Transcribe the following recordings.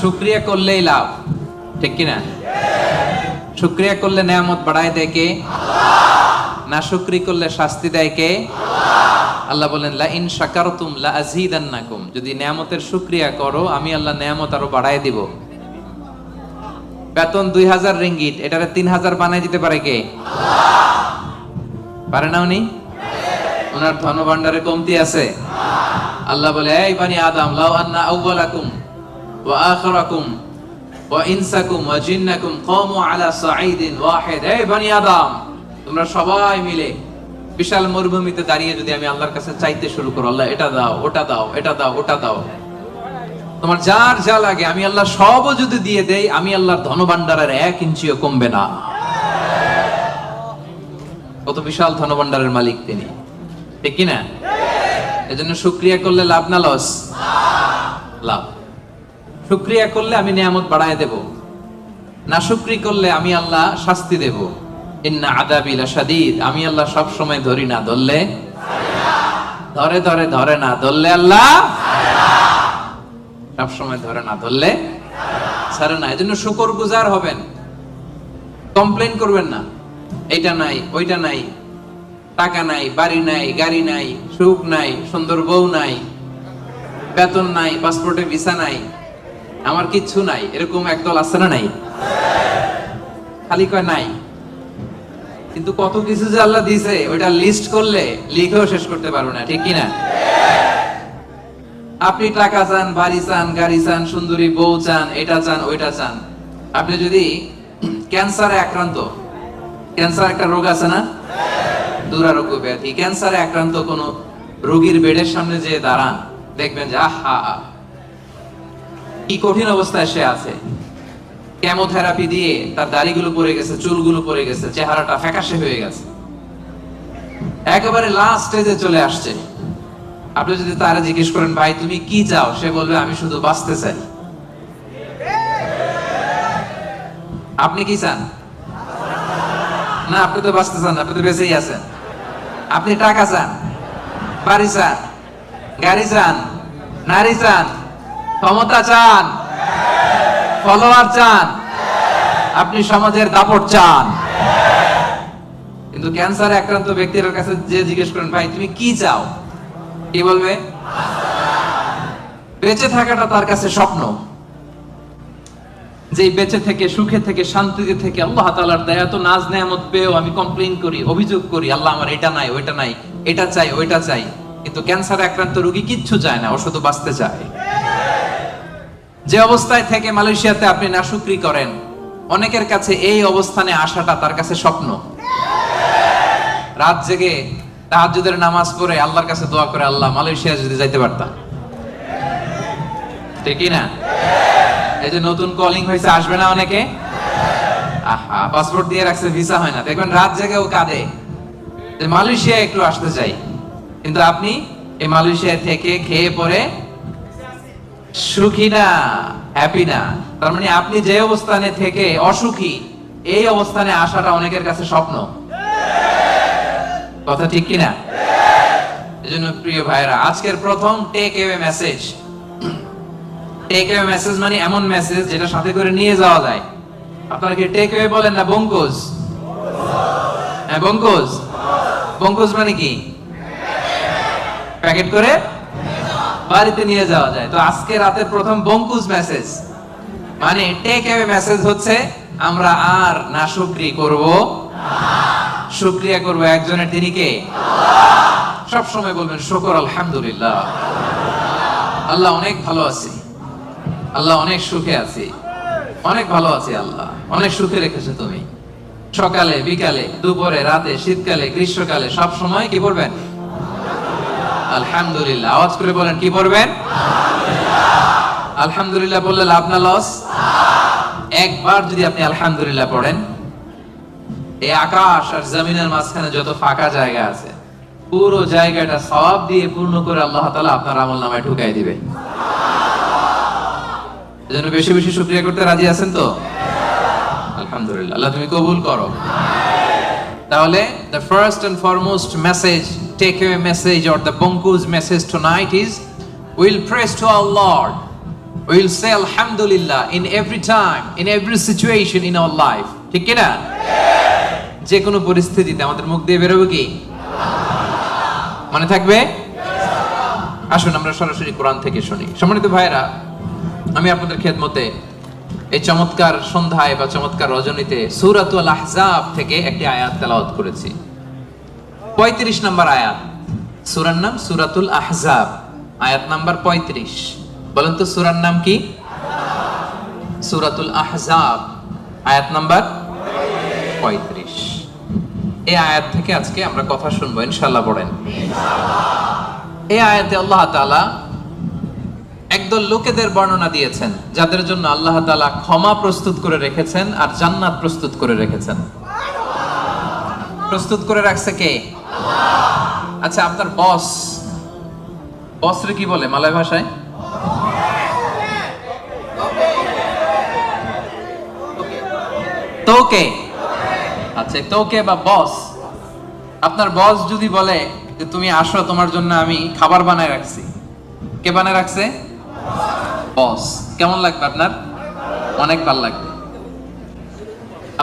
শুক্রিয়া করলেই লাভ। ঠিক কিনা? শুক্রিয়া করলে নেয়ামত বাড়ায় দেয় কে? না শুক্রি করলে শাস্তি দেয় কে? আল্লাহ বলেন লা ইন শাকারতুম লা আযীদান্নাকুম যদি নেয়ামতের শুকরিয়া করো, আমি আল্লাহ নেয়ামত আরও বাড়ায় দিব। বেতন দুই হাজার রিঙ্গিট এটারে তিন হাজার বানাই দিতে পারে কে? পারে না উনি? ওনার ধনভাণ্ডারে কমতি আছে। আল্লাহ বলে, এই বানি আদম, লাউ আন্না আউওয়ালাকুম। ইনসাকুম ওয়া জিন্নাকুম কামু আলা সাঈদিন ওয়াহিদ। এই বানি আদম, তোমরা সবাই মিলে বিশাল মরুভূমিতে দাঁড়িয়ে যদি আমি আল্লাহর কাছে চাইতে শুরু করো, আল্লাহ, এটা দাও, ওটা দাও, এটা দাও, ওটা দাও। তোমার যার যা লাগে, আমি আল্লাহ সবও যদি দিয়ে দেই, আমি আল্লাহর ধনভাণ্ডারের এক ইঞ্চিও কমবে না। কত বিশাল ধনভাণ্ডারের মালিক তিনি। ঠিক কিনা? এজন্য শুক্রিয়া করলে লাভ না, লস? লাভ। শুক্রিয়া করলে আমি নিয়ামত বাড়ায় দেব। না শুক্রি করলে আমি আল্লাহ শাস্তি দেব। ইন্না আদাবিলা শাদীদ আমি আল্লাহ সব সময় ধরি না, ধরলে? ধরে ধরে ধরে না, ধরলে আল্লাহ? সব সময় ধরে না, ধরলে? ছাড়ে না, এজন্য শুকর গুজার হবেন। কমপ্লেন করবেন না। এইটা নাই, ওইটা নাই, টাকা নাই, বাড়ি নাই, গাড়ি নাই, সুখ নাই, সুন্দর বউ নাই, বেতন নাই, পাসপোর্টে ভিসা নাই। আমার কিচ্ছু নাই, এরকম একদল আছে না নাই? খালি কয় নাই। কিন্তু কত কিছু যে আল্লাহ দিয়েছে, ওইটা লিস্ট করলে লিখেও শেষ করতে পারব না, ঠিক কিনা? আপনি টাকা চান, বাড়ি চান, গাড়ি চান, সুন্দরী বউ চান, এটা চান, ওইটা চান। আপনি যদি ক্যান্সারে আক্রান্ত, ক্যান্সার একটা রোগ আছে না? দুরারোগ্য ব্যাধি, ক্যান্সারে আক্রান্ত কোন রোগীর বেডের সামনে যে দাঁড়ান, দেখবেন যে, আহা! কি কঠিন অবস্থায় সে আছে? কেমোথেরাপি দিয়ে তার দাড়িগুলো পড়ে গেছে, চুলগুলো পড়ে গেছে, চেহারাটা ফ্যাকাশে হয়ে গেছে। একেবারে লাস্ট স্টেজে চলে আসছে। আপনি যদি তারা জিজ্ঞেস করেন, ভাই, তুমি কি চাও? সে বলবে, আমি শুধু বাঁচতে চাই। আপনি কি চান? না, আপনি তো বাঁচতে চান আপনি তো বেঁচেই আছেন। আপনি টাকা চান, বাড়ি চান, গাড়ি চান, নারী চান ক্ষমতা চান? ফলোয়ার চান? আপনি সমাজের দাপট চান? কিন্তু ক্যান্সারে আক্রান্ত ব্যক্তির কাছে যে জিজ্ঞেস করেন, ভাই, তুমি কি চাও? কি বলবে? বেঁচে থাকাটা তার কাছে স্বপ্ন। যে বেঁচে থেকে, সুখে থেকে, শান্তিতে থেকে আল্লাহ তাআলার দয়া তো নাজ নেয়ামত পেয়েও আমি কমপ্লেইন করি, অভিযোগ করি, আল্লাহ আমার এটা নাই, ওইটা নাই, এটা চাই, ওইটা চাই। কিন্তু ক্যান্সারে আক্রান্ত রোগী কিচ্ছু চায় না ও শুধু বাঁচতে চায়। যে অবস্থায় থেকে মালয়েশিয়াতে আপনি নাশুকরি করেন, অনেকের কাছে এই অবস্থানে আসাটা তার কাছে স্বপ্ন। রাত জেগে তাহাজ্জুদের নামাজ পড়ে আল্লাহর কাছে দোয়া করে, আল্লাহ মালয়েশিয়া যদি যাইতে পারতাম ঠিকই না? এই যে নতুন কলিং হয়েছে আসবে না অনেকে? আহা পাসপোর্ট দিয়ে রাখছে ভিসা হয় না। দেখবেন রাত জেগে ও কাঁদে। মালয়েশিয়া একটু আসতে চাই। কিন্তু আপনি এই মালয়েশিয়া থেকে খেয়ে পরে সুখী না হ্যাপি না। তার মানে আপনি যে অবস্থানে থেকে অসুখী, এই অবস্থানে আসাটা অনেকের কাছে স্বপ্ন। কথা ঠিক কিনা? প্রিয় ভাইরা আজকের প্রথম মেসেজ টেক মেসেজ মানে এমন মেসেজ যেটা সাথে করে নিয়ে যাওয়া যায়। আপনারা কি বলেন না হ্যাঁ মানে কি? প্যাকেট করে বাড়িতে নিয়ে যাওয়া যায়। তো আজকে রাতের প্রথম বঙ্কুজ মেসেজ মানে টেক এওয়ে মেসেজ হচ্ছে, আমরা আর না শুকরি করব। শুক্রিয়া করব একজনের, তিনি কে? সব সময় বলবেন, শুকর, আলহামদুলিল্লাহ। আল্লাহ অনেক ভালো আছি। আল্লাহ অনেক সুখে আছি। অনেক ভালো আছি আল্লাহ। অনেক সুখে রেখেছে তুমি। সকালে, বিকালে, দুপুরে, রাতে, শীতকালে, গ্রীষ্মকালে, সব সময় কি বলবেন? আলহামদুলিল্লাহ। আওয়াজ করে বলেন, কি পড়বেন? আলহামদুলিল্লাহ বললে লাভ না লস? একবার যদি আপনি আলহামদুলিল্লাহ পড়েন, এই আকাশ আর জমিনের মাঝখানে যত ফাঁকা জায়গা আছে, পুরো জায়গাটা সব দিয়ে পূর্ণ করে আল্লাহ তাআলা আপনার আমল নামায় ঢুকাই দিবে। এজন্য বেশি বেশি শুকরিয়া করতে রাজি আছেন তো? আলহামদুলিল্লাহ। আল্লাহ তুমি কবুল করো। তাহলে the first and foremost message take a message or the বঙ্কুজ message tonight is we'll praise to our lord we'll say আলহামদুলিল্লাহ in every time in every situation in our life ঠিক কিনা? যে কোনো পরিস্থিতিতে আমাদের মুখ দিয়ে বেরোবে কি? মনে থাকবে? আসুন আমরা সরাসরি কোরআন থেকে শুনি। সম্মানিত ভাইরা আমি আপনাদের খেদমতে মতে এই চমৎকার সন্ধ্যায় বা চমৎকার রজনীতে সূরাতুল আহজাব থেকে একটি আয়াত তেলাওয়াত করেছি। পঁয়ত্রিশ নম্বর আয়াত। সুরার নাম সুরাতুল আহজাব। আয়াত নাম্বার পঁয়ত্রিশ। বলেন তো সুরার নাম কি? সুরাতুল আহজাব। আয়াত নাম্বার পঁয়ত্রিশ। এই আয়াত থেকে আজকে আমরা কথা শুনব ইনশাল্লাহ পড়েন। এই আয়াতে আল্লাহ তাআলা একদল লোকেদের বর্ণনা দিয়েছেন, যাদের জন্য আল্লাহ তাআলা ক্ষমা প্রস্তুত করে রেখেছেন আর জান্নাত প্রস্তুত করে রেখেছেন। প্রস্তুত করে রাখছে কে? আচ্ছা আপনার বস। বসরে কি বলে মালয় ভাষায়? তোকে। আচ্ছা তোকে বা বস। আপনার বস যদি বলে যে, তুমি আসো, তোমার জন্য আমি খাবার বানায় রাখছি। কে বানায় রাখছে? বস, কেমন লাগবে আপনার? অনেক ভালো লাগবে।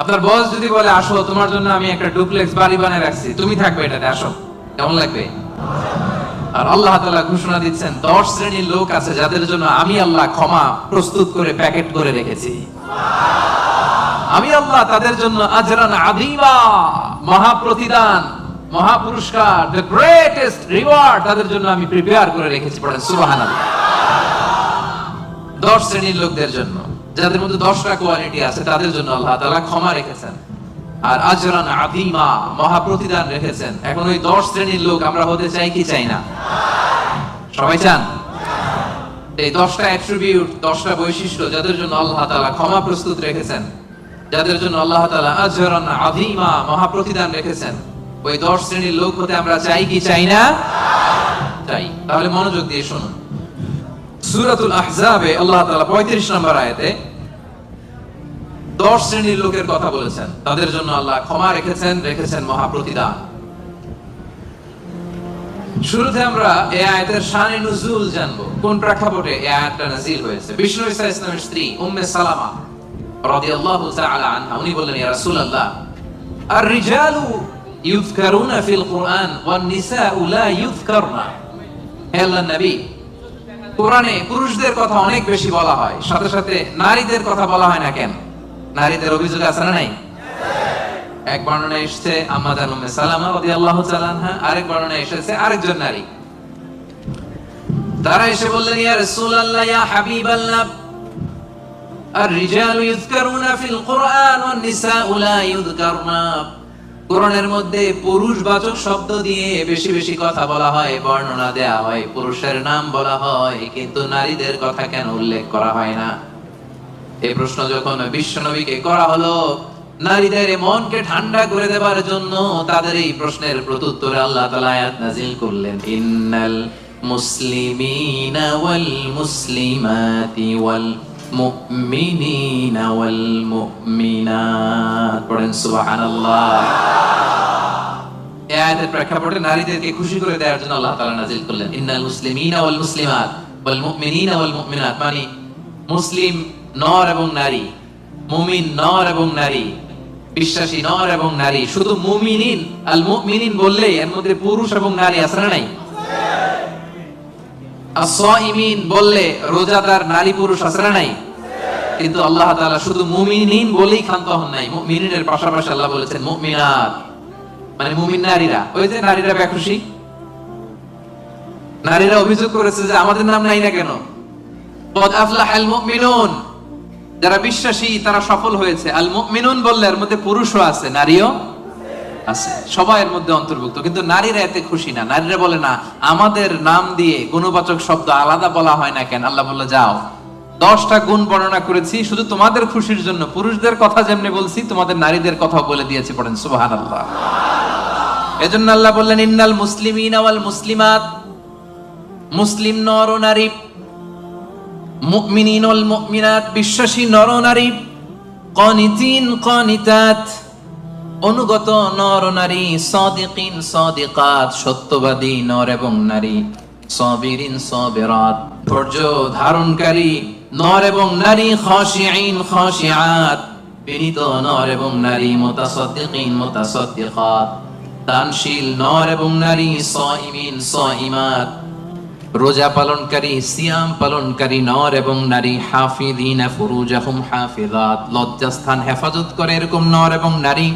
আপনার বস যদি বলে, আসো, তোমার জন্য আমি একটা ডুপ্লেক্স বাড়ি বানায় রাখছি। তুমি থাকবে এটাতে, আসো। কেমন লাগবে? আর আল্লাহ ঘোষণা দিচ্ছেন, দশ শ্রেণির লোক আছে যাদের জন্য আমি আল্লাহ ক্ষমা প্রস্তুত করে প্যাকেট করে রেখেছি। আমি আল্লাহ তাদের জন্য আজরান মহা প্রতিদান মহা পুরস্কার দ্য গ্রেটেস্ট রিওয়ার্ড তাদের জন্য আমি প্রিপেয়ার করে রেখেছি পড়েন দশ শ্রেণির লোকদের জন্য, যাদের মধ্যে দশটা কোয়ালিটি আছে, তাদের জন্য আল্লাহ তাআলা ক্ষমা রেখেছেন। আর আজরান আদিমা মহা প্রতিদান রেখেছেন। এখন ওই দশ শ্রেণির লোক আমরা হতে চাই কি চাই না? সবাই চান? এই দশটা অ্যাট্রিবিউট দশটা বৈশিষ্ট্য যাদের জন্য আল্লাহ তাআলা ক্ষমা প্রস্তুত রেখেছেন, যাদের জন্য আল্লাহ তাআলা আজরান আযীমা মহা প্রতিদান রেখেছেন, ওই দশ শ্রেণির লোক হতে আমরা চাই কি চাই না? চাই। তাহলে মনোযোগ দিয়ে শুনুন। সূরাতুল আহজাবে আল্লাহ তাআলা 35 নম্বর আয়াতে দশ শ্রেণির লোকের কথা বলেছেন। তাদের জন্য আল্লাহ ক্ষমা রেখেছেন রেখেছেন মহা প্রতিদান শুরুতে আমরা এই আয়াতের শানে নুজুল জানব। কোন প্রেক্ষাপটে এই আয়াতটা নাজিল হয়েছে? বিষ্ণু ইসা ইসলামের স্ত্রী উম্মে সালামা রাদিয়াল্লাহু তাআলা আনহা, উনি বললেন, ইয়া রাসূলুল্লাহ আর রিজালু ইউযকারুনা ফিল কুরআন ওয়ান নিসাউ লা ইউযকারনা। হে আল্লাহর নবী কোরআনে পুরুষদের কথা অনেক বেশি বলা হয় সাথে সাথে নারীদের কথা বলা হয় না কেন নারীদের অভিযোগ আছে না নাই এক বর্ণনা এসেছে আম্মাদান উম্মে সালামা রাদিয়াল্লাহু তাআলা আনহা আরেক বর্ণনা এসেছে আরেকজন নারী তারা এসে বললেন ইয়া রাসূলুল্লাহ ইয়া হাবিবাল্লাহ الرجال يذكرون في القرآن والنساء لا يذكرن কোরআনের মধ্যে পুরুষ বাচক শব্দ দিয়ে বেশি বেশি কথা বলা হয়, বর্ণনা দেয়া হয়, পুরুষের নাম বলা হয়, কিন্তু নারীদের কথা কেন উল্লেখ করা হয় না? এই প্রশ্ন যখন বিশ্বনবীকে করা হলো, নারীদের মনকে ঠান্ডা করে দেবার জন্য তাদের এই প্রশ্নের প্রত্যুত্তরে আল্লাহ তাআলা আয়াত নাজিল করলেন, ইন্নাল মুসলিমিনা ওয়াল মুসলিমাতি ওয়াল মুমিনিনা ওয়াল মুমিনাত পড়েন সুবহানাল্লাহ। এই আয়াতের প্রেক্ষাপটে নারীদেরকে খুশি করে দেওয়ার জন্য আল্লাহ তাআলা নাজিল করলেন। ইন্নাল মুসলিমিনা ওয়াল মুসলিমাত ওয়াল মুমিনিনা ওয়াল মুমিনাত মানে মুসলিম নর এবং নারী, মুমিন নর এবং নারী, বিশ্বাসী নর এবং নারী, শুধু মুমিনিন আল মুমিনিন বললে এর মধ্যে পুরুষ এবং নারী আছে না নাই? বললে, রোজাদার নারী পুরুষ নাই? কিন্তু আল্লাহ শুধু মুমিনিন বলেই ক্ষান্ত হন নাই। পাশাপাশি আল্লাহ বলেছেন মানে মুমিন নারীরা। ওই যে নারীরা বেখুশি। নারীরা অভিযোগ করেছে যে আমাদের নাম নাই না কেন? কদ আফলাহাল মুমিনুন যারা বিশ্বাসী, তারা সফল হয়েছে। আল মুমিনুন বললে এর মধ্যে পুরুষও আছে, নারীও আছে। সবাই এর মধ্যে অন্তর্ভুক্ত, কিন্তু নারীরা এতে খুশি না। নারীরা বলে, না, আমাদের নাম দিয়ে গুণবাচক শব্দ আলাদা বলা হয় না কেন? আল্লাহ বলল, যাও। দশটা গুণ বর্ণনা করেছি, শুধু তোমাদের খুশির জন্য। পুরুষদের কথা যেমনি বলছি, তোমাদের নারীদের কথা বলে দিয়েছি। পড়েন সুবাহান আল্লাহ এজন্য আল্লাহ বললেন, ইন্নাল মুসলিমিন ওয়াল মুসলিমাত, মুসলিম নর নারী, মুমিনিন ওয়াল বিশ্বাসী নর নারী, কনিতিন কনিতাত অনুগত নর নারী, সাদিকিন, সাদিকাত, সত্যবাদী নর এবং নারী, সাবিরিন, সাবিরাত, ধৈর্য ধারণকারী নর এবং নারী, খাশিঈন, খাশিআত বিনীত নর এবং নারী, মুতাসাদ্দিকিন, মুতাসাদ্দিকাত, দানশীল নর এবং নারী সাইমিন সাইমাত রোজা পালনকারী, সিয়াম পালনকারী নর এবং নারী হাফিদিন ফুরুজাহুম হাফিজাত লজ্জাস্থান হেফাজত করে এরকম নর এবং নারী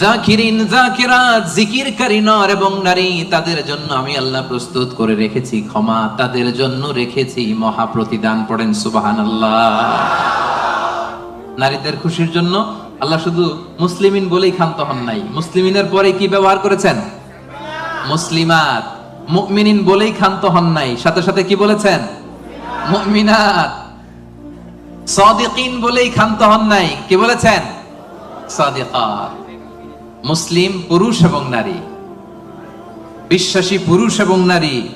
জাকিরিন, জাকিরাত জিকিরকারী নর এবং নারী, তাদের জন্য আমি আল্লাহ প্রস্তুত করে রেখেছি, ক্ষমা তাদের জন্য রেখেছি, মহা প্রতিদান পড়েন, সুবহানাল্লাহ। নারীদের খুশির জন্য আল্লাহ শুধু মুসলিমিন বলেই ক্ষান্ত হন নাই। মুসলিমিনের পরে কি ব্যবহার করেছেন? মুসলিমাত। মুমিনিন বলেই ক্ষান্ত হন নাই। সাথে সাথে কি বলেছেন? মুমিনাত। সাদিকিন বলেই ক্ষান্ত হন নাই। কি বলেছেন? সাদিকাত। মুসলিম, পুরুষ এবং নারী। বিশ্বাসী, পুরুষ এবং নারী।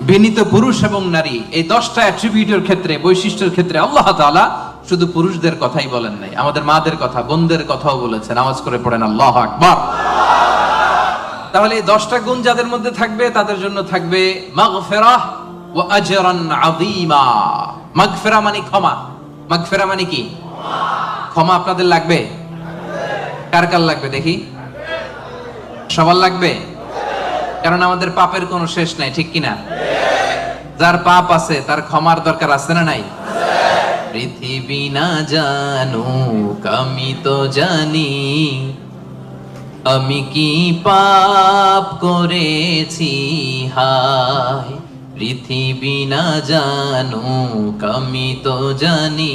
বিনীত পুরুষ এবং নারী। এই দশটা অ্যাট্রিবিউটের ক্ষেত্রে, বৈশিষ্ট্যের ক্ষেত্রে আল্লাহ তাআলা শুধু পুরুষদের কথাই বলেন নাই। আমাদের মাদের কথা, বোনদের কথাও বলেছেন। আওয়াজ করে পড়েন, আল্লাহ আকবার। তাহলে এই দশটা গুণ যাদের মধ্যে থাকবে, তাদের জন্য থাকবে মাগফিরাহ ওয়া আজরান আযীমা। মাগফিরা মানে ক্ষমা। মাগফিরা মানে কি? ক্ষমা আপনাদের লাগবে। কার কার লাগবে দেখি? সবার লাগবে? কারণ আমাদের পাপের কোনো শেষ নাই, ঠিক কিনা? যার পাপ আছে, তার ক্ষমার দরকার আছে না নাই? পৃথিবী না জানুক, আমি তো জানি। আমি কি পাপ করেছি? হায়, পৃথিবী না জানুক, আমি তো জানি।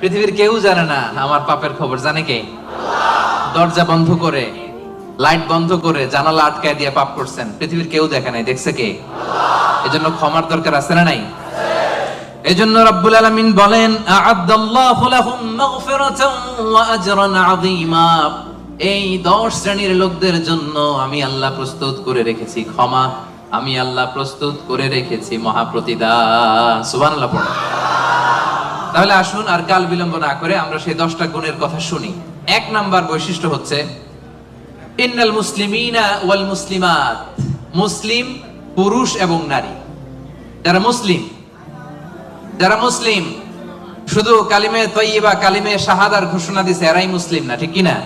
পৃথিবীর কেউ জানে না আমার পাপের খবর। জানে কে? দরজা বন্ধ করে, লাইট বন্ধ করে জানালা আটকায় দিয়ে পাপ করছেন। পৃথিবীর কেউ দেখে নাই। দেখছে কে? এজন্য ক্ষমার দরকার আছে না নাই? এজন্য রব্বুল আলামিন বলেন, আ'আদাল্লাহু লাহুম মাগফিরাতান ওয়া আজরান আযীমা। এই দশ শ্রেণির লোকদের জন্য আমি আল্লাহ প্রস্তুত করে রেখেছি। ক্ষমা আমি আল্লাহ প্রস্তুত করে রেখেছি মহাপ্রতিদান সুবহানাল্লাহ পড়ুন। তাহলে আসুন আর কাল বিলম্ব না করে আমরা সেই দশটা গুণের কথা শুনি। এক নাম্বার বৈশিষ্ট্য হচ্ছে, ইন্নাল মুসলিমিনা ওয়াল মুসলিমাত। মুসলিম, পুরুষ এবং নারী। যারা মুসলিম যারা মুসলিম, শুধু কালিমে তৈবা কালিমে শাহাদার ঘোষণা দিছে, এরাই মুসলিম না, ঠিক কি না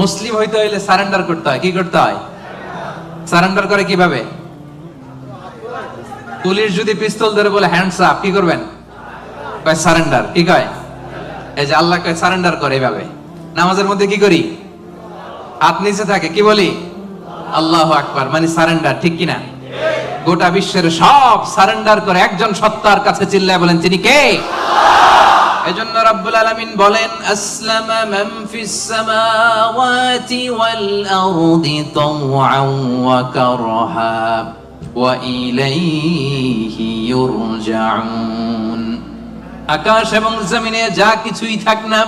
মুসলিম হইতে হইলে সারেন্ডার করতে হয়, কি করতে হয়? সারেন্ডার করে কীভাবে? পুলিশ যদি পিস্তল ধরে বলে, হ্যান্ডস আপ কি করবেন? কয় সারেন্ডার? কি কয়? এই যে আল্লাহ কয় সারেন্ডার করে এইভাবে। নামাজের মধ্যে কি করি? হাত নিচে থাকে, কি বলি? আল্লাহ আকবার মানে সারেন্ডার, ঠিক কিনা? গোটা বিশ্বের সব সারেন্ডার করে একজন সত্তার কাছে চিল্লায় বলেন, তিনি কে? এজন্য রাব্বুল আলামিন বলেন, আসলামা মান ফিস সামাওয়াতি ওয়াল আরদি তাওআন ওয়া কারহা ওয়া ইলাইহি ইউরজাউন। আকাশ এবং জমিনে যা কিছুই থাক না,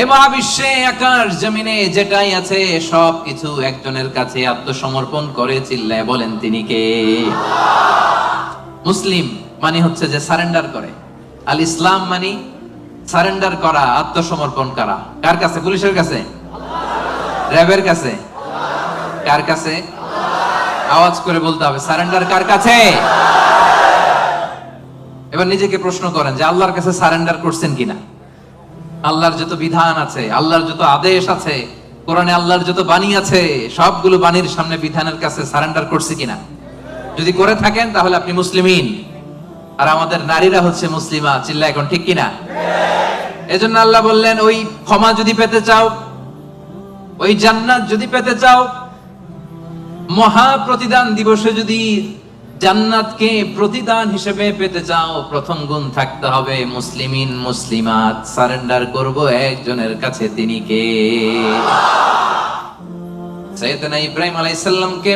এ মহাবিশ্বে আকাশ, জমিনে যেটাই আছে, সব কিছু একজনের কাছে আত্মসমর্পণ করে চিল্লায় বলেন তিনি কে? মুসলিম মানে হচ্ছে যে সারেন্ডার করে। আল ইসলাম মানে সারেন্ডার করা, আত্মসমর্পণ করা। কার কাছে? পুলিশের কাছে? র্যাবের কাছে? কার কাছে? আওয়াজ করে বলতে হবে, সারেন্ডার কার কাছে? এবার নিজেকে প্রশ্ন করেন যে আল্লাহর কাছে সারেন্ডার করছেন কিনা? আল্লাহর যত বিধান আছে, আল্লাহর যত আদেশ আছে, কোরআনে আল্লাহর যত বাণী আছে, সবগুলো বাণীর সামনে বিধানের কাছে সারেন্ডার করছে কিনা? যদি করে থাকেন, তাহলে আপনি মুসলিমিন। আর আমাদের নারীরা হচ্ছে মুসলিমা, চিল্লা এখন ঠিক কিনা? এজন্য আল্লাহ বললেন, ওই ক্ষমা যদি পেতে চাও, ওই জান্নাত যদি পেতে চাও, মহা প্রতিদান দিবসে যদি জান্নাতকে প্রতিদান হিসেবে পেতে চাও, প্রথম গুণ থাকতে হবে মুসলিমিন, মুসলিমাত। সারেন্ডার করব একজনের কাছে, তিনি কে? সৈয়দনা ইব্রাহিম আলাইহিসসালামকে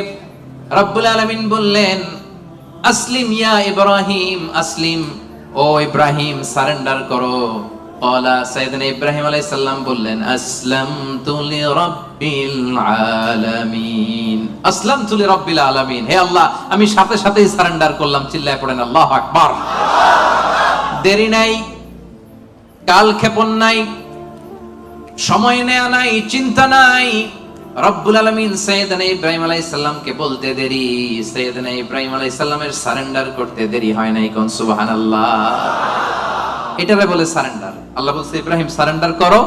রব্বুল আলামিন বললেন, আসলিম ইয়া ইব্রাহিম, আসলিম, ও ইব্রাহিম, সারেন্ডার করো। ক্বালা সৈয়দনা ইব্রাহিম আলাইহিসসালাম বললেন, আসলামতু লিরাব্বিল আলামিন। আসলামতু লিরাব্বিল আলামিন। হে আল্লাহ, আমি সাথে সাথেই সারেন্ডার করলাম, চিল্লায় পড়েন, আল্লাহু আকবার। দেরি নাই, কাল ক্ষেপণ নাই, সময় নেয়া নাই, চিন্তা নাই। রব্বুল আলামিন সৈয়দনা ইব্রাহিম আলাইহিস সালামকে বলতে দেরি। সৈয়দনা ইব্রাহিম আলাইহিস সালামের সারেন্ডার করতে দেরি হয় নাই কোন, সুবহানাল্লাহ। এটারে বলে সারেন্ডার। আল্লাহ বলছে, ইব্রাহিম, সারেন্ডার করো।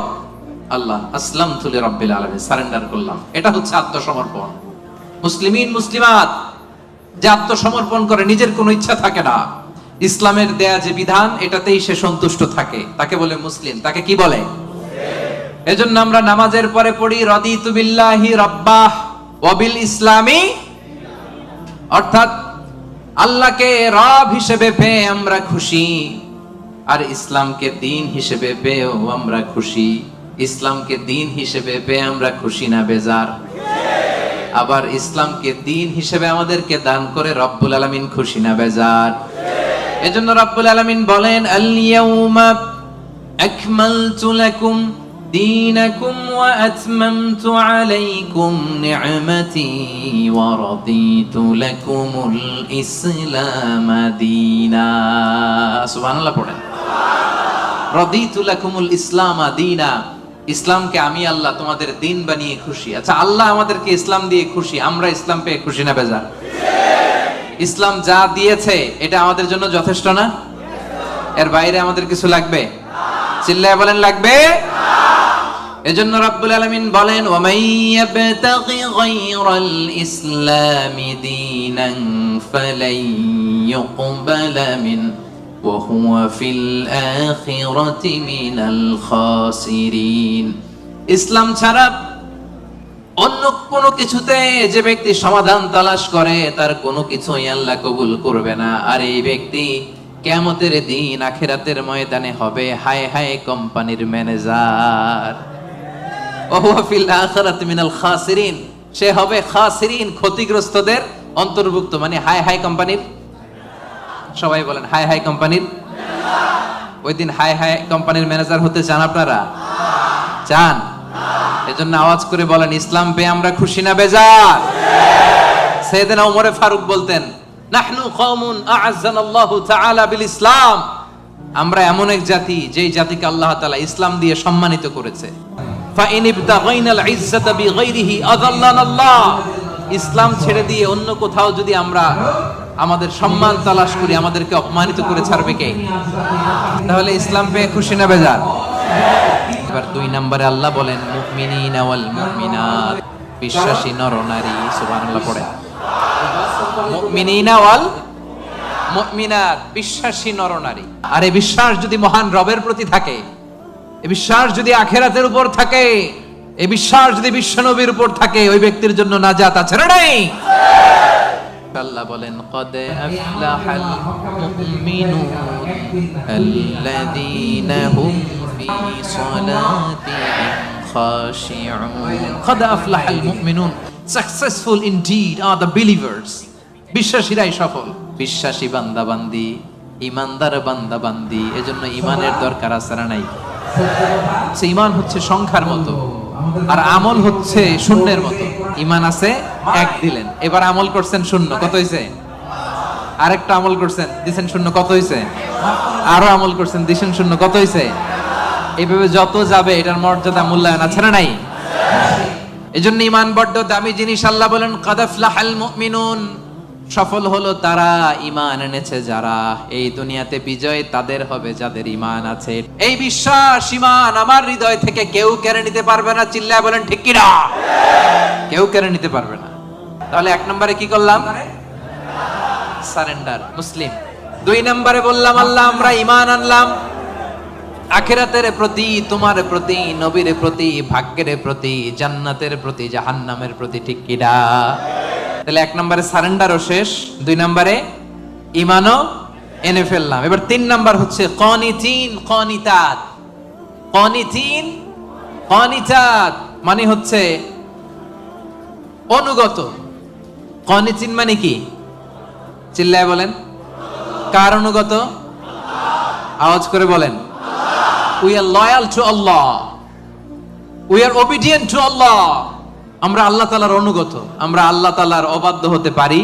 আল্লাহ আসলাম তুলি রব্বিল আলামিন সারেন্ডার করলাম। এটা হচ্ছে আত্মসমর্পণ। মুসলিমিন, মুসলিমাত, যে আত্মসমর্পণ করে নিজের কোনো ইচ্ছা থাকে না। ইসলামের দেয়া যে বিধান, এটাতেই সে সন্তুষ্ট থাকে। তাকে বলে মুসলিম। তাকে কি বলে? এজন্য আমরা নামাজের পরে পড়ি রদি তুবিল্লাহি রব্বাহ ওয়াবিল ইসলামি অর্থাৎ, আল্লাহকে রব হিসেবে পেয়ে আমরা খুশি, আর ইসলামকে দিন হিসেবে পেয়েও আমরা খুশি। ইসলামকে দিন হিসেবে পেয়ে আমরা খুশি না বেজার আবার ইসলামকে দিন হিসেবে আমাদেরকে দান করে রব্বুল আলামিন খুশি না বেজার এজন্য রব্বুল আলামিন বলেন আল ইয়াউমা আকমালতু লাকুম دينكم وأتممت عليكم نعمتي ورضيت لكم الإسلام دينا سبحان الله পড়েন رضيت لكم الإسلام دينا ইসলামকে আমি আল্লাহ তোমাদের দিন বানিয়ে খুশি। আচ্ছা আল্লাহ আমাদেরকে ইসলাম দিয়ে খুশি, আমরা ইসলাম পেয়ে খুশি না, বেজার? ইসলাম যা দিয়েছে, এটা আমাদের জন্য যথেষ্ট না? এর বাইরে আমাদের কিছু লাগবে? চিল্লায় বলেন, লাগবে? এজন্য রাব্বুল আলামিন বলেন ওয়া মান ইয়াবতাগি গায়রাল ইসলামি দীনান ফালাই ইউকবালা মিন হুয়া ফিল আখিরাতি মিনাল খাসিরিন ইসলাম ছাড়া অন্য কোনো কিছুতে যে ব্যক্তি সমাধান তালাশ করে, তার কোনো কিছুই আল্লাহ কবুল করবে না। আর এই ব্যক্তি কেমতের দিন আখেরাতের ময়দানে হবে, হায় হায় কোম্পানির ম্যানেজার। ওহুয়া ফিল আখিরাতি মিনাল খাসিরিন। সে হবে খাসিরিন, ক্ষতিগ্রস্তদের অন্তর্ভুক্ত মানে হাই হাই কোম্পানির সবাই বলেন, হাই হাই কোম্পানির? ওই দিন, হাই হাই কোম্পানির ম্যানেজার হতে চান আপনারা? চান। এজন্য আওয়াজ করে বলেন, ইসলাম পেয়ে আমরা খুশি না, বেজার। সেদিন ওমরে ফারুক বলতেন, নাহনু কওমুন আ'আজ্জানাল্লাহু তাআলা বিল ইসলাম। আমরা এমন এক জাতি, যেই জাতিকে আল্লাহ তাআলা ইসলাম দিয়ে সম্মানিত করেছে। ফাইন ইবতাগাইনাল ইজ্জাতা বিগাইরিহি আযাল্লানাল্লাহ। ইসলাম ছেড়ে দিয়ে অন্য কোথাও যদি আমরা আমাদের সম্মান তালাশ করি, আমাদেরকে অপমানিত করে ছাড়বে কে? তাহলে ইসলাম পেয়ে খুশি না বেজার? এবার দুই নম্বরে আল্লাহ বলেন, মুমিনিনা বিশ্বাসী নর নারী, সুবহানাল্লাহ পড়ে বিশ্বাসী নর নারী। আর এই বিশ্বাস যদি মহান রবের প্রতি থাকে, এই বিশ্বাস যদি আখেরাতের উপর থাকে, এই বিশ্বাস যদি বিশ্বনবীর উপর থাকে, ওই ব্যক্তির জন্য নাজাত আছে না নাই? আল্লাহ বলেন, কদ আফলাহাল মুমিনুন আল্লাযীনা হুম ফি সালাতিহিম খাশিউন. কদ আফলাহাল মুমিনুন successful indeed are the believers বিশ্বাসীরাই সফল। বিশ্বাসী বান্দা বান্দি ইমানদার বান্দা বান্দি এজন্য ইমানের দরকার আছে না নাই? ইমান হচ্ছে সংখ্যার মতো। আর আমল হচ্ছে শূন্যের মতো। ইমান আছে এক দিলেন। এবার আমল করছেন শূন্য। কত হয়েছে আরেকটা আমল করছেন দিছেন শূন্য। কত হয়েছে আরও আমল করছেন দিছেন শূন্য। কত হয়েছে এইভাবে যত যাবে এটার মর্যাদা মূল্যায়ন আছে না নাই? এজন্য ইমান বড্ড দামি জিনিস আল্লাহ বলেন কাদাফলাহাল মুমিনুন। সফল হলো তারা ইমান এনেছে যারা। এই দুনিয়াতে বিজয় তাদের হবে যাদের ইমান আছে। এই বিশ্বাস ইমান আমার হৃদয় থেকে কেউ কেড়ে নিতে পারবে না। চিল্লায় বলেন, ঠিক কিনা? কেউ কেড়ে নিতে পারবে না। তাহলে এক নম্বরে কি করলাম? সারেন্ডার মুসলিম। দুই নম্বরে বললাম, আল্লাহ, আমরা ইমান আনলাম। আখেরাতের প্রতি, তোমার প্রতি, নবীর প্রতি, ভাগ্যের প্রতি, জান্নাতের প্রতি, জাহান্নামের প্রতি, ঠিক কিনা? তাহলে এক নম্বরে সারেন্ডারও শেষ, দুই নম্বরে ইমানও এনে ফেললাম। এবার তিন নাম্বার হচ্ছে কনিতিন, কনিতাত। কনিতিন, কনিতাত মানে হচ্ছে অনুগত। কনিতিন মানে কি? চিল্লায় বলেন। কার অনুগত? আওয়াজ করে বলেন। We are loyal to Allah we are obedient to Allah আমরা আল্লাহ তালার অনুগত, আমরা আল্লাহ তালার অবাধ্য হতে পারি?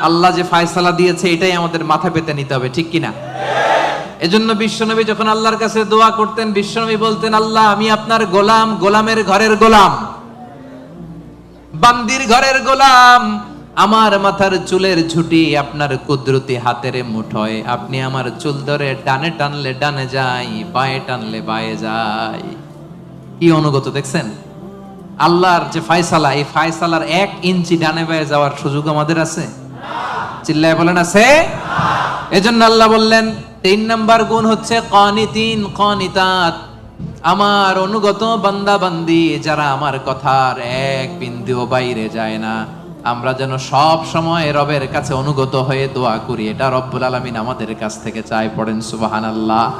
আল্লাহ যে ফায়সালা দিয়েছে, এটাই আমাদের মাথা পেতে নিতে হবে, ঠিক কিনা? এজন্য বিশ্বনবী যখন আল্লাহর কাছে দোয়া করতেন, বিশ্বনবী বলতেন, আল্লাহ, আমি আপনার গোলাম, গোলামের ঘরের গোলাম। বান্দির ঘরের গোলাম। আমার মাথার চুলের ঝুটি আপনার কুদরতি হাতের মুঠোয়। আপনি আমার চুল ধরে ডানে টানলে ডানে যাই বায়ে টানলে বায়ে যাই কি অনুগত দেখছেন? আল্লাহর যে ফায়সালা, এই ফায়সালার এক ইঞ্চি ডানে বায়ে যাওয়ার সুযোগ আমাদের আছে? চিল্লায় বলেন, আছে? এজন্য আল্লাহ বললেন, তিন নাম্বার গুণ হচ্ছে কনিতিন, কনিতাত। আমার অনুগত বান্দা বান্দি যারা আমার কথার এক বিন্দুও বাইরে যায় না। আমরা যেন সব সময় রবের কাছে অনুগত হয়ে দোয়া করি। এটা রব্বুল আলামিন আমাদের কাছ থেকে চাই পড়েন সুবহানাল্লাহ।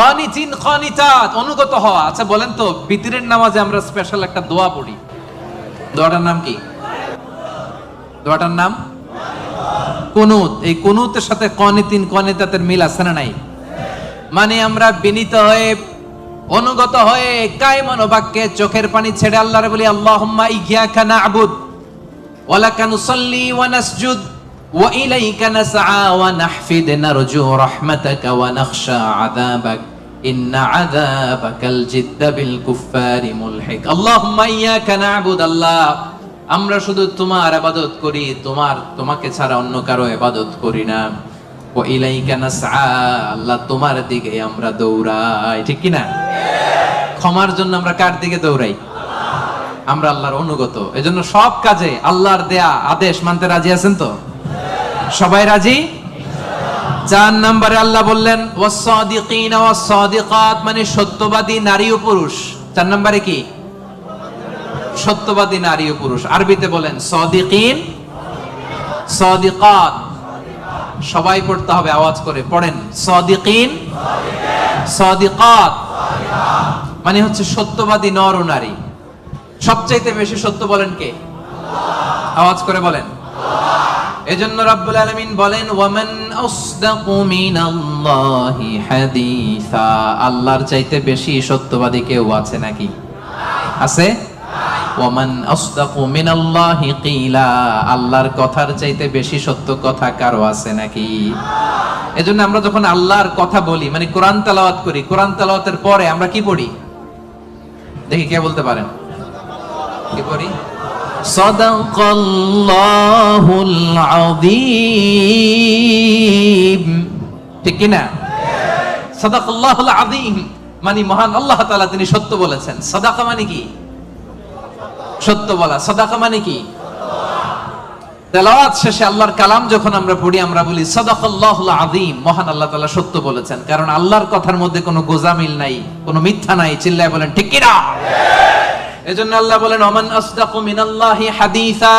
কনিতিন কনিতাত অনুগত হওয়া। আচ্ছা বলেন তো বিতিরের নামাজে আমরা স্পেশাল একটা দোয়া পড়ি। দোয়াটার নাম কি? দোয়াটার নাম? কুনুত। এই কুনুতের সাথে কনিতিন কনিতাতের মিল আছে না নাই? মানে আমরা বিনীত হয়ে, অনুগত হয়ে কায় মনোবাক্যে চোখের পানি ছেড়ে আল্লাহরে বলি, আল্লাহুম্মা ইয়্যাকা না'বুদ, ওয়া লাকা নুসাল্লি ওয়া নাসজুদ, ওয়া ইলাইকা নাসআ ওয়া নাহফিদ, নারজু রাহমাতাকা ওয়া নাখশা আযাবাক। আমরা শুধু তোমার ইবাদত করি, তোমার, তোমাকে ছাড়া অন্য কারও ইবাদত করি না। ও ইলাইকা নাসআ, আল্লাহ তোমার দিকে আমরা দৌড়াই। ঠিক কি না ক্ষমার জন্য আমরা কার দিকে দৌড়াই? আমরা আল্লাহর অনুগত। এজন্য সব কাজে আল্লাহর দেয়া আদেশ মানতে রাজি আছেন তো? সবাই রাজি? চার নম্বরে আল্লাহ বললেন মানে সত্যবাদী নারী ও পুরুষ। চার নম্বরে কি? সত্যবাদী নারী ও পুরুষ। আরবিতে বলেন, সদিকিন, সদিকাত সবাই পড়তে হবে, আওয়াজ করে, পড়েন, সদিকিন, সদিকাত মানে হচ্ছে সত্যবাদী নর ও নারী। সবচাইতে বেশি সত্য বলেন কে? আওয়াজ করে বলেন এজন্য রাব্বুল আলামিন বলেন, ওয়ামান আসদাকু আল্লাহর চাইতে বেশি সত্যবাদী কেউ আছে নাকি? আছে? আসদাকু কিলা। আল্লাহর কথার চাইতে বেশি সত্য কথা কারও আছে নাকি? এজন্য আমরা যখন আল্লাহর কথা বলি মানে কোরআন তেলাওয়াত করি, কোরআন তেলাওয়াতের পরে আমরা কি পড়ি? দেখি কে বলতে পারেন। কি পড়ি? সাদাকাল্লাহুল আযীম ঠিক কি না সাদাকাল্লাহুল আযীম মানে মহান আল্লাহ তাআলা তিনি সত্য বলেছেন। সাদাকা মানে কি? সত্য বলা। সাদাকা মানে কি? তেলাওয়াত শেষে আল্লাহর কালাম যখন আমরা পড়ি, আমরা বলি সাদাকাল্লাহুল আযীম মহান আল্লাহ তাআলা সত্য বলেছেন। কারণ আল্লাহর কথার মধ্যে কোনো গোজামিল নাই, কোনো মিথ্যা নাই। চিল্লায় বলেন, ঠিক কি না এজন্য আল্লাহ বলেন ওমান আসদাকু মিনাল্লাহি হাদিসা।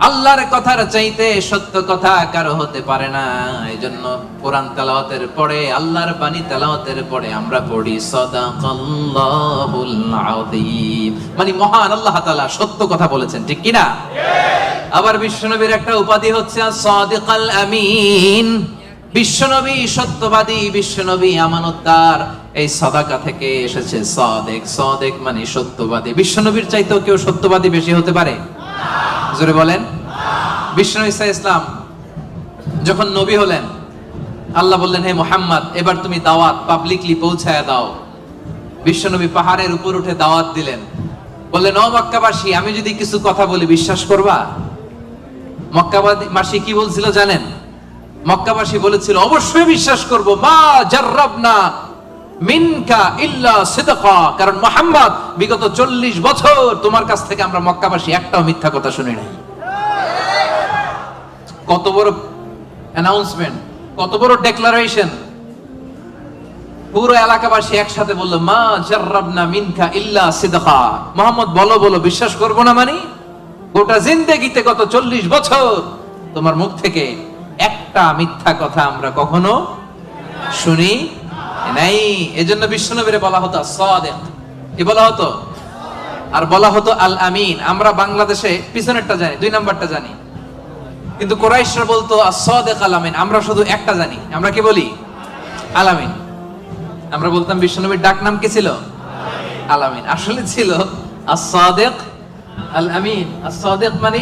আল্লাহর কথার চাইতে সত্য কথা কারও হতে পারে না। এজন্য কোরআন তেলাওয়াতের পরে আল্লাহর বাণী তেলাওয়াতের পরে আমরা পড়ি সাদাকাল্লাহুল আযীম। মানে মহান আল্লাহ তাআলা সত্য কথা বলেছেন ঠিক কি না আবার বিশ্বনবীর একটা উপাধি হচ্ছে সাদিকাল আমিন। বিশ্বনবী সত্যবাদী বিশ্বনবী আমানতদার। এই সদাকা থেকে এসেছে সদেক। সদেক মানে সত্যবাদী। বিশ্বনবীর চাইতেও কেউ সত্যবাদী বেশি হতে পারে? জোরে বলেন। বিশ্বনবী ইসা ইসলাম যখন নবী হলেন, আল্লাহ বললেন, হে মোহাম্মদ, এবার তুমি দাওয়াত পাবলিকলি পৌঁছায় দাও। বিশ্বনবী পাহাড়ের উপর উঠে দাওয়াত দিলেন। বললেন, ও মক্কাবাসী, আমি যদি কিছু কথা বলি, বিশ্বাস করবা? মক্কাবাসী কি বলছিল জানেন? মক্কাবাসী বলেছিল, অবশ্যই বিশ্বাস করব। মা জাররাবনা মিনকা ইল্লা সিদকা। কারণ মোহাম্মদ, বিগত চল্লিশ বছর তোমার কাছ থেকে আমরা মক্কাবাসী, একটাও মিথ্যা কথা শুনি নাই। কত বড় অ্যানাউন্সমেন্ট কত বড় ডেক্লারেশন পুরো এলাকাবাসী একসাথে বলল, মা জাররাবনা মিনকা ইল্লা সিদকা। মোহাম্মদ, বলো বলো, বিশ্বাস করব না মানে? গোটা জিন্দেগিতে গত চল্লিশ বছর তোমার মুখ থেকে একটা মিথ্যা কথা আমরা কখনো শুনি নাই, এজন্য বিশ্বনবীরে বলা হতো সাদেক কি বলা হতো? আর বলা হতো আল আমিন আমরা বাংলাদেশে পিছনেরটা জানি, দুই নাম্বারটা জানি। কিন্তু কোরাইশরা বলতো আসদেক আলামিন আমরা শুধু একটা জানি। আমরা কি বলি? আলামিন আমরা বলতাম, বিশ্বনবীর ডাক নাম কি ছিল? আল আমিন আসলে ছিল আসাদেক আল আমিন আসাদেক মানে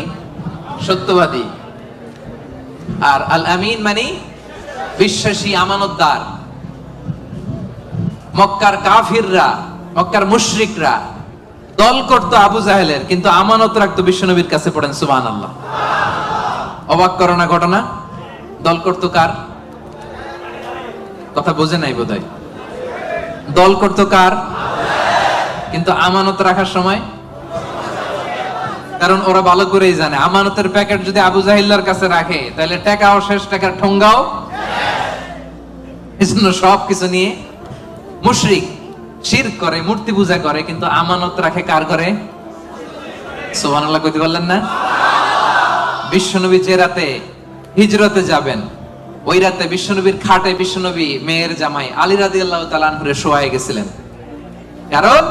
সত্যবাদী। আর আল আমিন মানে বিশ্বাসী, আমানতদার। মক্কার কাফিররা, মক্কার মুশরিকরা, দল করতো আবু জাহেলের, কিন্তু আমানত রাখতো বিশ্বনবীর কাছে পড়েন সুবহান আল্লাহ অবাক করো না ঘটনা? দল করতো কার? কথা বোঝে নাই বোধহয়। দল করতো কার? কিন্তু আমানত রাখার সময়? কারণ ওরা ভালো করেই জানে, আমানতের প্যাকেট যদি আবু জাহিল্লার কাছে রাখে, তাহলে টাকাও শেষ, টাকার ঠোঙ্গাও। এজন্য সব কিছু নিয়ে মুশরিক। শির করে, মূর্তি পূজা করে, কিন্তু আমানত রাখে কার করে? সুবহানাল্লাহ কইতে পারলেন না? বিশ্বনবী যে রাতে হিজরতে যাবেন, ওই রাতে বিশ্বনবীর খাটে বিশ্বনবী মেয়ের জামাই আলী রাদিয়াল্লাহু তাআলা আনহুরে শোয়ায় গেছিলেন। কারণ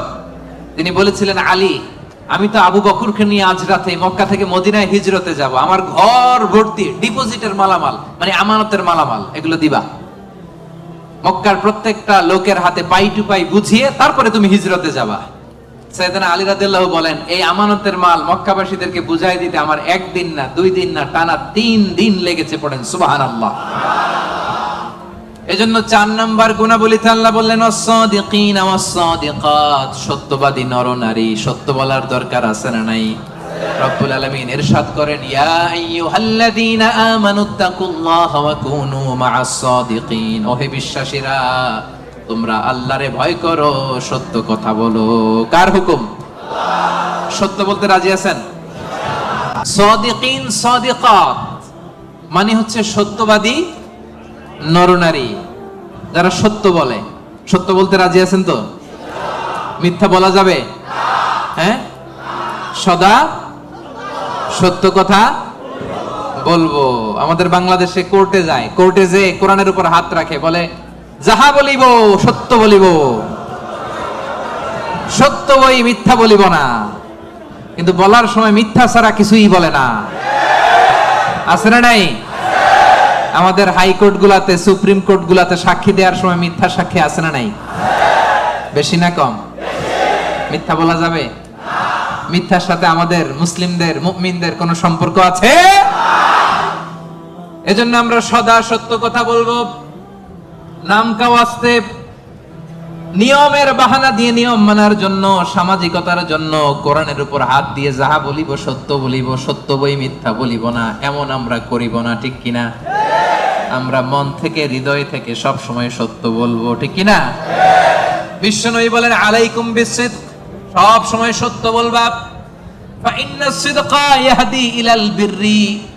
তিনি বলেছিলেন, আলী, আমি তো আবু বকরকে নিয়ে আজ রাতে মক্কা থেকে মদিনায় হিজরতে যাব। আমার ঘর ভর্তি, ডিপোজিটের মালামাল মানে আমানতের মালামাল, এগুলো দিবা। মক্কার প্রত্যেকটা লোকের হাতে পাই টু পাই বুঝিয়ে তারপরে তুমি হিজরতে যাবা। সৈয়দনা আলী রাদিয়াল্লাহু বলেন, এই আমানতের মাল মক্কাবাসীদেরকে বুঝাই দিতে আমার একদিন না, দুই দিন না, টানা তিন দিন লেগেছে, পড়েন, সুবহানাল্লাহ। এজন্য চার নাম্বার গুণাবলীতে আল্লাহ বললেন অসাদিকিন ওয়াসাদিকাত সত্যবাদী নর নারী সত্য বলার দরকার আছে না নাই? রব্বুল আলামিন ইরশাদ করেন, ইয়া আইয়ুহাল্লাযীনা আমানুত্তাকুল্লাহা ওয়া কুনু মা'আস সাদিকিন। ওহে বিশ্বাসীরা, তোমরা আল্লাহরে ভয় করো, সত্য কথা বলো। কার হুকুম? সত্য বলতে রাজি আছেন? সাদিকিন, সাদিকাত মানে হচ্ছে সত্যবাদী নরনারী যারা সত্য বলে, সত্য বলতে রাজি আছেন তো? মিথ্যা বলা যাবে? হ্যাঁ? সদা সত্য কথা বলব। আমাদের বাংলাদেশে কোর্টে যায়। কোর্টে যে কোরআনের উপর হাত রাখে, বলে, যাহা বলিব, সত্য বলিব। সত্য বই মিথ্যা বলিব না। কিন্তু বলার সময় মিথ্যা ছাড়া কিছুই বলে না। আছে না নাই? আমাদের হাইকোর্ট গুলাতে সুপ্রিম কোর্ট গুলাতে সাক্ষী দেওয়ার সময় মিথ্যা সাক্ষী আছে না নাই? বেশি না কম? মিথ্যা বলা যাবে? মিথ্যার সাথে আমাদের মুসলিমদের, মুমিনদের কোনো সম্পর্ক আছে? এজন্য আমরা সদা সত্য কথা বলব। নাম কাওয়াস্তে নিয়মের বাহানা দিয়ে নিয়ম মানার জন্য, সামাজিকতার জন্য কোরআনের উপর হাত দিয়ে যাহা বলিব সত্য বলিব সত্য বই মিথ্যা বলিব না, এমন আমরা করিব না, ঠিক কিনা? আমরা মন থেকে, হৃদয় থেকে সব সময় সত্য বলব, ঠিক কিনা? বিশ্বনবী বলেন, আলাইকুম বিসিদ সব সময় সত্য বলবা।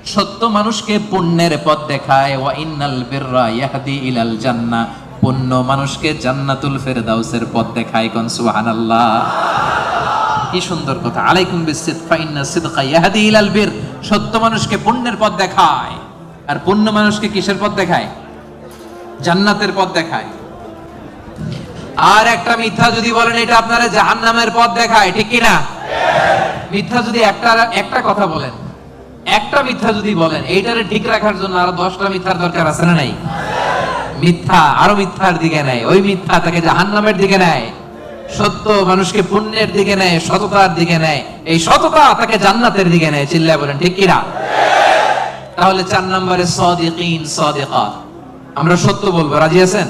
সত্য মানুষকে পুণ্যের পথ দেখায়। ওয়া ইন্নাল বিররা ইয়াহদি ইলাল জান্নাহ পুণ্য মানুষকে জান্নাতুল ফেরদাউসের পথ দেখায় কোন? সুবহানাল্লাহ। কি সুন্দর কথা। আলাইকুম বিসিদ। ফাইন্না ইলাল বির, সত্য মানুষকে পুণ্যের পথ দেখায়। আর পুণ্য মানুষকে কিসের পথ দেখায়? জান্নাতের পথ দেখায়। আর একটা মিথ্যা যদি বলেন, এটা আপনারা জাহান্নামের পথ দেখায়, ঠিক কি না মিথ্যা যদি একটা একটা কথা বলেন, একটা মিথ্যা যদি বলেন, এইটারে ঠিক রাখার জন্য আরও দশটা মিথ্যার দরকার আছে না নাই? মিথ্যা আরও মিথ্যার দিকে নেয়, ওই মিথ্যা তাকে জাহান্নামের দিকে নেয়, সত্য মানুষকে পুণ্যের দিকে নেয়, সততার দিকে নেয়, এই সততা তাকে জান্নাতের দিকে নেয়, চিল্লায় বলেন, ঠিক কিনা? তাহলে চার নম্বরে সদিকিন, সদিকাত। আমরা সত্য বলব, রাজি আছেন?